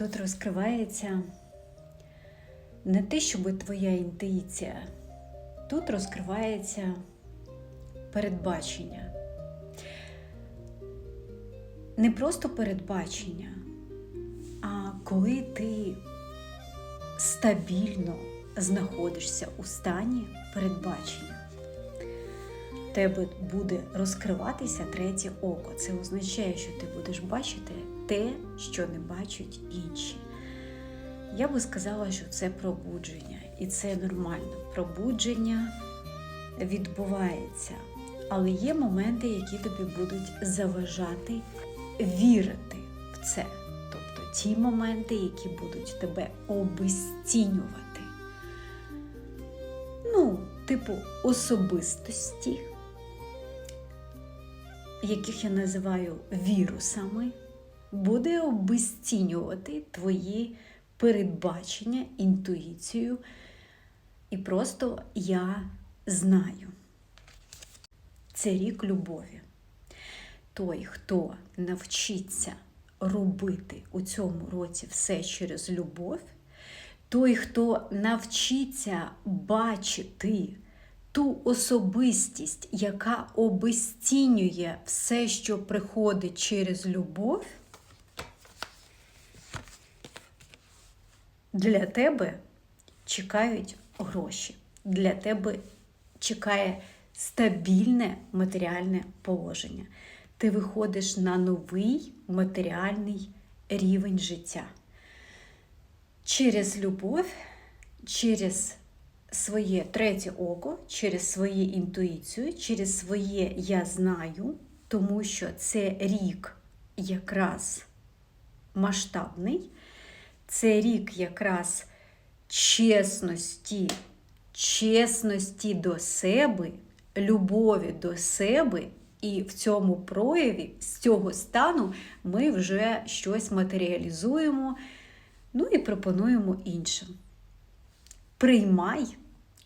Тут розкривається не те, щоб твоя інтуїція, тут розкривається передбачення. Не просто передбачення, а коли ти стабільно знаходишся у стані передбачення. Тебе буде розкриватися третє око. Це означає, що ти будеш бачити те, що не бачать інші. Я би сказала, що це пробудження, і це нормально. Пробудження відбувається, але є моменти, які тобі будуть заважати вірити в це. Тобто ті моменти, які будуть тебе обесцінювати. Ну, типу особистості, яких я називаю вірусами, буде обесцінювати твої передбачення, інтуїцію. І просто я знаю. Це рік любові. Той, хто навчиться робити у цьому році все через любов, той, хто навчиться бачити ту особистість, яка обесцінює все, що приходить через любов, для тебе чекають гроші. Для тебе чекає стабільне матеріальне положення. Ти виходиш на новий матеріальний рівень життя. Через любов, через своє третє око, через своє інтуїцію, через своє я знаю, тому що це рік якраз масштабний, це рік якраз чесності, чесності до себе, любові до себе. І в цьому прояві, з цього стану, ми вже щось матеріалізуємо, ну і пропонуємо іншим. Приймай,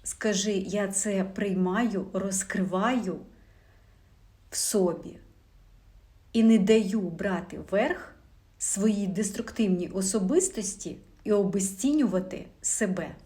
скажи, я це приймаю, розкриваю в собі і не даю брати верх своїй деструктивній особистості і обесцінювати себе.